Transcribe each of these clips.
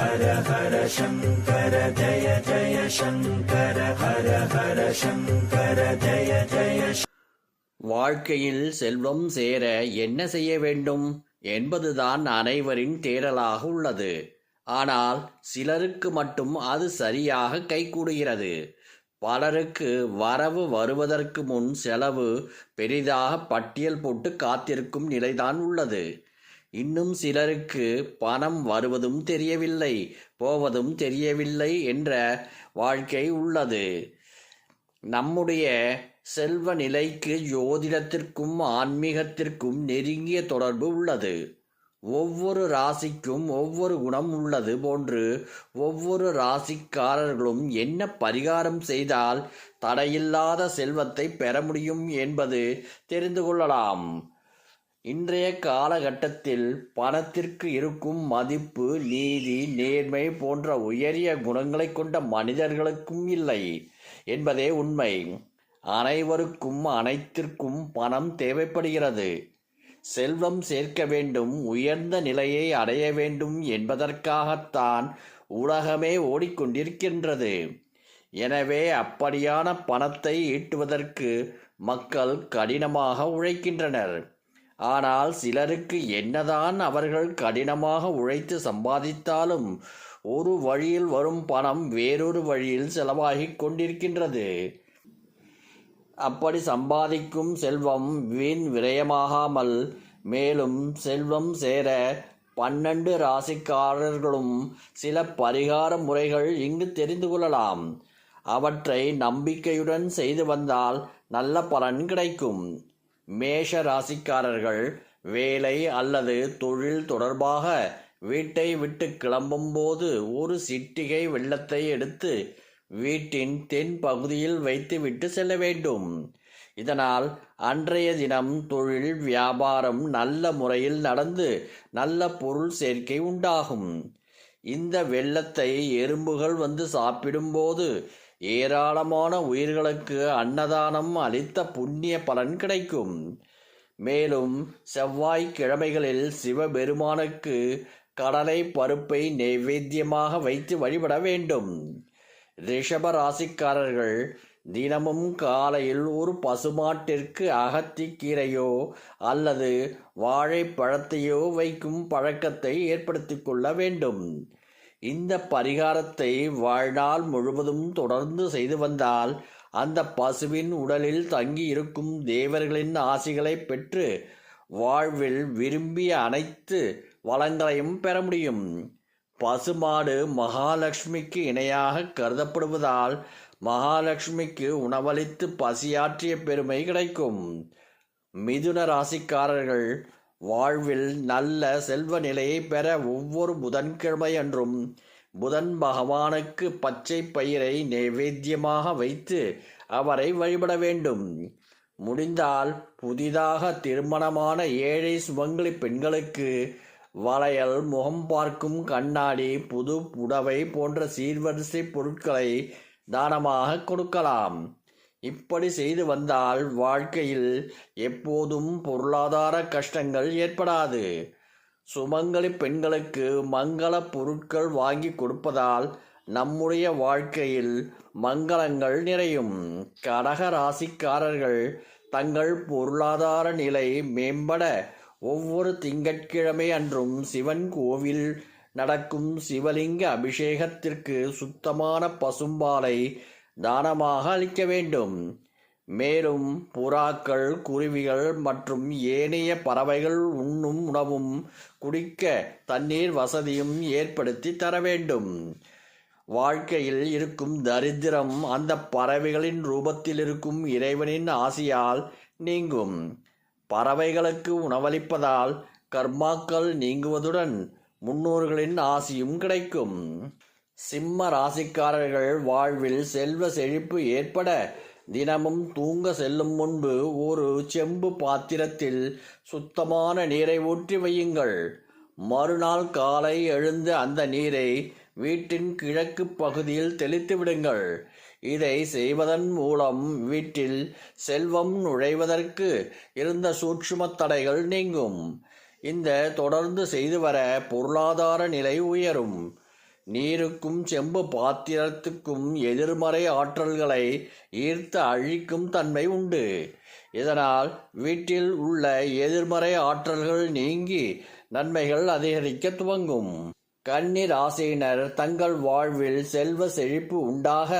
ஹர ஹர சங்கர ஜய ஜய சங்கர ஹர ஹர சங்கர ஜய ஜய வாழ்க்கையில் செல்வம் சேர என்ன செய்ய வேண்டும்? என்பதுதான் அனைவரின் தேடலாக உள்ளது. ஆனால் சிலருக்கு மட்டும் அது சரியாக கைகூடுகிறது. பலருக்கு வரவு வருவதற்கு முன் செலவு பெரிதாக பட்டியல் போட்டு காத்திருக்கும் நிலைதான் உள்ளது. இன்னும் சிலருக்கு பணம் வருவதும் தெரியவில்லை போவதும் தெரியவில்லை என்ற வாழ்க்கை உள்ளது. நம்முடைய செல்வ நிலைக்கு ஜோதிடத்திற்கும் ஆன்மீகத்திற்கும் நெருங்கிய தொடர்பு உள்ளது. ஒவ்வொரு ராசிக்கும் ஒவ்வொரு குணம் உள்ளது போன்று ஒவ்வொரு ராசிக்காரர்களும் என்ன பரிகாரம் செய்தால் தடையில்லாத செல்வத்தை பெற முடியும் என்பது தெரிந்து கொள்ளலாம். இன்றைய காலகட்டத்தில் பணத்திற்கு இருக்கும் மதிப்பு நீதி நேர்மை போன்ற உயரிய குணங்களை கொண்ட மனிதர்களுக்கும் இல்லை என்பதே உண்மை. அனைவருக்கும் அனைத்திற்கும் பணம் தேவைப்படுகிறது. செல்வம் சேர்க்க வேண்டும் உயர்ந்த நிலையை அடைய வேண்டும் என்பதற்காகத்தான் உலகமே ஓடிக்கொண்டிருக்கின்றது. எனவே அப்படியான பணத்தை ஈட்டுவதற்கு மக்கள் கடினமாக உழைக்கின்றனர். ஆனால் சிலருக்கு என்னதான் அவர்கள் கடினமாக உழைத்து சம்பாதித்தாலும் ஒரு வழியில் வரும் பணம் வேறொரு வழியில் செலவாகிக் கொண்டிருக்கின்றது. அப்படி சம்பாதிக்கும் செல்வம் வீண் விரயமாகாமல் மேலும் செல்வம் சேர பன்னெண்டு ராசிக்காரர்களும் சில பரிகார முறைகள் இங்கு தெரிந்து கொள்ளலாம். அவற்றை நம்பிக்கையுடன் செய்து வந்தால் நல்ல பலன் கிடைக்கும். மேஷ ராசிக்காரர்கள் வேலை அல்லது தொழில் தொடர்பாக வீட்டை விட்டு கிளம்பும்போது ஒரு சிட்டிகை வெள்ளத்தை எடுத்து வீட்டின் தென் பகுதியில் வைத்துவிட்டு செல்ல வேண்டும். இதனால் அன்றைய தினம் தொழில் வியாபாரம் நல்ல முறையில் நடந்து நல்ல பொருள் சேர்க்கை உண்டாகும். இந்த வெள்ளத்தை எறும்புகள் வந்து சாப்பிடும்போது ஏராளமான உயிர்களுக்கு அன்னதானம் அளித்த புண்ணிய பலன் கிடைக்கும். மேலும் செவ்வாய்க்கிழமைகளில் சிவபெருமானுக்கு கடலை பருப்பை நைவேத்தியமாக வைத்து வழிபட வேண்டும். ரிஷப ராசிக்காரர்கள் தினமும் காலையில் ஒரு பசுமாட்டிற்கு அகத்திக்கீரையோ அல்லது வாழைப்பழத்தையோ வைக்கும் பழக்கத்தை ஏற்படுத்திக் கொள்ள வேண்டும். இந்த பரிகாரத்தை வாழ்நாள் முழுவதும் தொடர்ந்து செய்து வந்தால் அந்த பசுவின் உடலில் தங்கி இருக்கும் தேவர்களின் ஆசைகளை பெற்று வாழ்வில் விரும்பிய அனைத்து வளங்களையும் பெற முடியும். பசுமாடு மகாலட்சுமிக்கு இணையாக கருதப்படுவதால் மகாலட்சுமிக்கு உணவளித்து பசியாற்றிய பெருமை கிடைக்கும். மிதுன ராசிக்காரர்கள் வாழ்வில் நல்ல செல்வ நிலையை பெற ஒவ்வொரு புதன்கிழமை அன்றும் புதன் பகவானுக்கு பச்சை பயிரை நைவேத்தியமாக வைத்து அவரை வழிபட வேண்டும். முடிந்தால் புதிதாக திருமணமான ஏழை சுமங்கலி பெண்களுக்கு வளையல் முகம் பார்க்கும் கண்ணாடி புது புடவை போன்ற சீர்வரிசை பொருட்களை தானமாக கொடுக்கலாம். இப்படி செய்து வந்தால் வாழ்க்கையில் எப்போதும் பொருளாதார கஷ்டங்கள் ஏற்படாது. சுமங்கலி பெண்களுக்கு மங்கள பொருட்கள் வாங்கி கொடுப்பதால் நம்முடைய வாழ்க்கையில் மங்களங்கள் நிறையும். கடக ராசிக்காரர்கள் தங்கள் பொருளாதார நிலை மேம்பட ஒவ்வொரு திங்கட்கிழமை அன்றும் சிவன் கோவில் நடக்கும் சிவலிங்க அபிஷேகத்திற்கு சுத்தமான பசும்பாலை தானமாக அளிக்க வேண்டும். மேலும் புறாக்கள் குருவிகள் மற்றும் ஏனைய பறவைகள் உண்ணும் உணவும் குடிக்க தண்ணீர் வசதியும் ஏற்படுத்தி தர வேண்டும். வாழ்க்கையில் இருக்கும் தரித்திரம் அந்த பறவைகளின் ரூபத்தில் இருக்கும் இறைவனின் ஆசியால் நீங்கும். பறவைகளுக்கு உணவளிப்பதால் கர்மாக்கள் நீங்குவதுடன் முன்னோர்களின் ஆசியும் கிடைக்கும். சிம்ம ராசிக்காரர்கள் வாழ்வில் செல்வ செழிப்பு ஏற்பட தினமும் தூங்க செல்லும் முன்பு ஒரு செம்பு பாத்திரத்தில் சுத்தமான நீரை ஊற்றி வையுங்கள். மறுநாள் காலை எழுந்து அந்த நீரை வீட்டின் கிழக்கு பகுதியில் தெளித்து விடுங்கள். இதை செய்வதன் மூலம் வீட்டில் செல்வம் நுழைவதற்கு இருந்த சூட்சும தடைகள் நீங்கும். இந்த தொடர்ந்து செய்து வர பொருளாதார நிலை உயரும். நீருக்கும் செம்பு பாத்திரத்துக்கும் எதிர்மறை ஆற்றல்களை ஈர்த்து அழிக்கும் தன்மை உண்டு. இதனால் வீட்டில் உள்ள எதிர்மறை ஆற்றல்கள் நீங்கி நன்மைகள் அதிகரிக்க துவங்கும். கன்னி ராசியினர் தங்கள் வாழ்வில் செல்வ செழிப்பு உண்டாக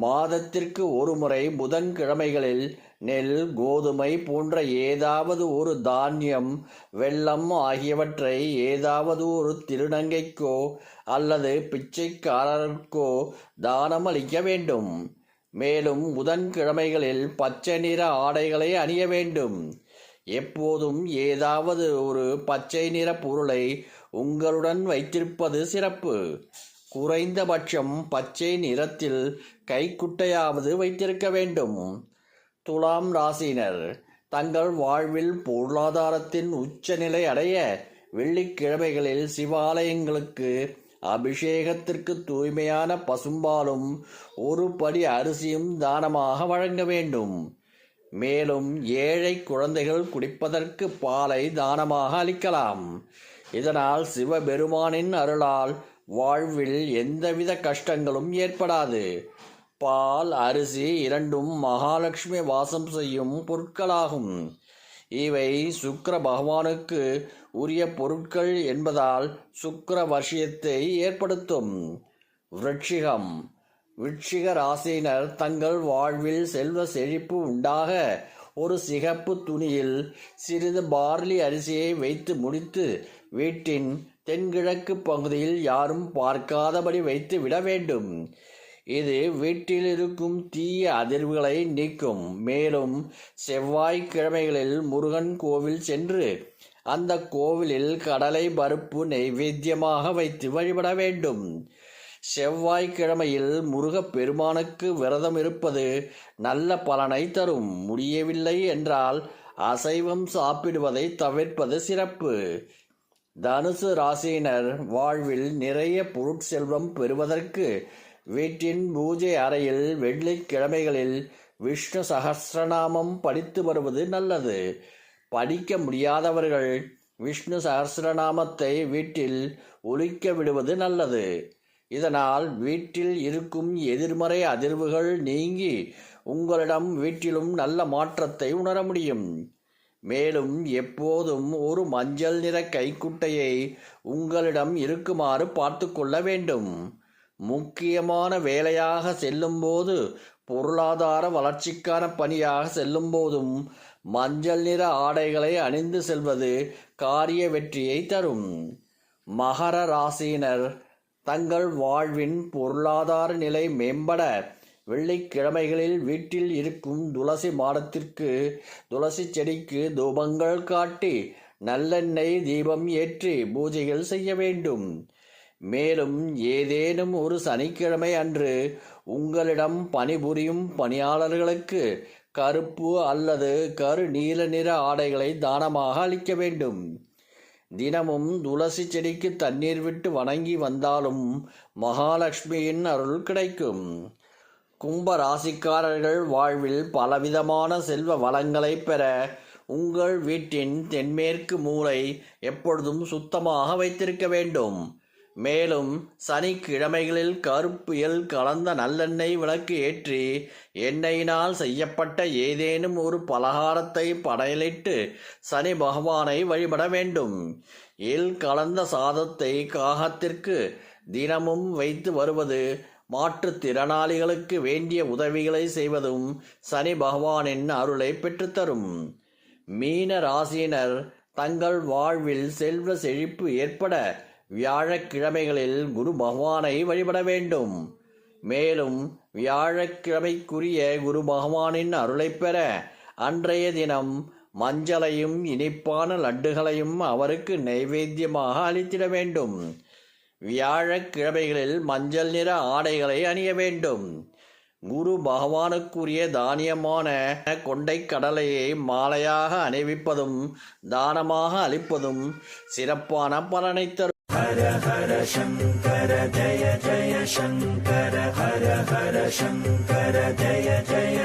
மாதத்திற்கு ஒருமுறை புதன்கிழமைகளில் நெல் கோதுமை போன்ற ஏதாவது ஒரு தானியம் வெள்ளம் ஆகியவற்றை ஏதாவது ஒரு திருநங்கைக்கோ அல்லது பிச்சைக்காரருக்கோ தானம் அளிக்க வேண்டும். மேலும் புதன்கிழமைகளில் பச்சை நிற ஆடைகளை அணிய வேண்டும். எப்போதும் ஏதாவது ஒரு பச்சை நிற பொருளை உங்களுடன் வைத்திருப்பது சிறப்பு. குறைந்தபட்சம் பச்சை நிறத்தில் கைக்குட்டையாவது வைத்திருக்க வேண்டும். துலாம் ராசியினர் தங்கள் வாழ்வில் பொருளாதாரத்தின் உச்சநிலை அடைய வெள்ளிக்கிழமைகளில் சிவாலயங்களுக்கு அபிஷேகத்திற்கு தூய்மையான பசும்பாலும் ஒரு படி அரிசியும் தானமாக வழங்க வேண்டும். மேலும் ஏழை குழந்தைகள் குடிப்பதற்கு பாலை தானமாக அளிக்கலாம். இதனால் சிவபெருமானின் அருளால் வாழ்வில் எந்தவித கஷ்டங்களும் ஏற்படாது. பால் அரிசி இரண்டும் மகாலட்சுமி வாசம் செய்யும் பொருட்களாகும். இவை சுக்கர பகவானுக்கு உரிய பொருட்கள் என்பதால் சுக்கர வசியத்தை ஏற்படுத்தும். விருட்சிகம். விட்சிக ராசியினர் தங்கள் வாழ்வில் செல்வ செழிப்பு உண்டாக ஒரு சிகப்பு துணியில் சிறிது பார்லி அரிசியை வைத்து முடித்து வீட்டின் தென்கிழக்கு பகுதியில் யாரும் பார்க்காதபடி வைத்து விட வேண்டும். இது வீட்டில் இருக்கும் தீய அதிர்வுகளை நீக்கும். மேலும் செவ்வாய்க்கிழமைகளில் முருகன் கோவில் சென்று அந்த கோவிலில் கடலை பருப்பு நைவேத்தியமாக வைத்து வழிபட வேண்டும். செவ்வாய்க்கிழமையில் முருகப் பெருமானுக்கு விரதம் இருப்பது நல்ல பலனை தரும். முடியவில்லை என்றால் அசைவம் சாப்பிடுவதை தவிர்ப்பது சிறப்பு. தனுசு ராசியினர் வாழ்வில் நிறைய பொருட்செல்வம் பெறுவதற்கு வீட்டின் பூஜை அறையில் வெள்ளிக்கிழமைகளில் விஷ்ணு சகசிரநாமம் படித்து வருவது நல்லது. படிக்க முடியாதவர்கள் விஷ்ணு சகசிரநாமத்தை வீட்டில் ஒலிக்க விடுவது நல்லது. இதனால் வீட்டில் இருக்கும் எதிர்மறை அதிர்வுகள் நீங்கி உங்களிடம் வீட்டிலும் நல்ல மாற்றத்தை உணர முடியும். மேலும் எப்போதும் ஒரு மஞ்சள் நிற கைக்குட்டையை உங்களிடம் இருக்குமாறு பார்த்து கொள்ள வேண்டும். முக்கியமான வேலையாக செல்லும்போது பொருளாதார வளர்ச்சிக்கான பணியாக செல்லும்போதும் மஞ்சள் நிற ஆடைகளை அணிந்து செல்வது காரிய வெற்றியை தரும். மகர ராசியினர் தங்கள் வாழ்வின் பொருளாதார நிலை மேம்பட வெள்ளிக்கிழமைகளில் வீட்டில் இருக்கும் துளசி மாடத்திற்கு துளசி செடிக்கு தூபங்கள் காட்டி நல்லெண்ணெய் தீபம் ஏற்றி பூஜைகள் செய்ய வேண்டும். மேலும் ஏதேனும் ஒரு சனிக்கிழமை அன்று உங்களிடம் பணிபுரியும் பணியாளர்களுக்கு கருப்பு அல்லது கரு நீல நிற ஆடைகளை தானமாக அளிக்க வேண்டும். தினமும் துளசி செடிக்கு தண்ணீர் விட்டு வணங்கி வந்தாலும் மகாலட்சுமியின் அருள் கிடைக்கும். கும்ப ராசிக்காரர்கள் வாழ்வில் பலவிதமான செல்வ வளங்களை பெற உங்கள் வீட்டின் தென்மேற்கு மூளை எப்பொழுதும் சுத்தமாக வைத்திருக்க வேண்டும். மேலும் சனிக்கிழமைகளில் கருப்பு எல் கலந்த நல்லெண்ணெய் விளக்கு ஏற்றி எண்ணெயினால் செய்யப்பட்ட ஏதேனும் ஒரு பலகாரத்தை படையலிட்டு சனி பகவானை வழிபட வேண்டும். எல் கலந்த சாதத்தை காகத்திற்கு தினமும் வைத்து வருவது மாற்றுத்திறனாளிகளுக்கு வேண்டிய உதவிகளை செய்வதும் சனி பகவானின் அருளை பெற்றுத்தரும். மீன ராசியினர் தங்கள் வாழ்வில் செல்வ செழிப்பு ஏற்பட வியாழக்கிழமைகளில் குரு பகவானை வழிபட வேண்டும். மேலும் வியாழக்கிழமைக்குரிய குரு பகவானின் அருளை பெற அன்றைய தினம் மஞ்சளையும் இனிப்பான லட்டுகளையும் அவருக்கு நைவேத்தியமாக அளித்திட வேண்டும். வியாழக்கிழமைகளில் மஞ்சள் நிற ஆடைகளை அணிய வேண்டும். குரு பகவானுக்குரிய தானியமான கொண்டை கடலையை மாலையாக அணிவிப்பதும் தானமாக அளிப்பதும் சிறப்பான பலனை தரும். ஹர ஹர சங்கர ஜய ஜய சங்கர ஹர ஹர சங்கர ஜய ஜய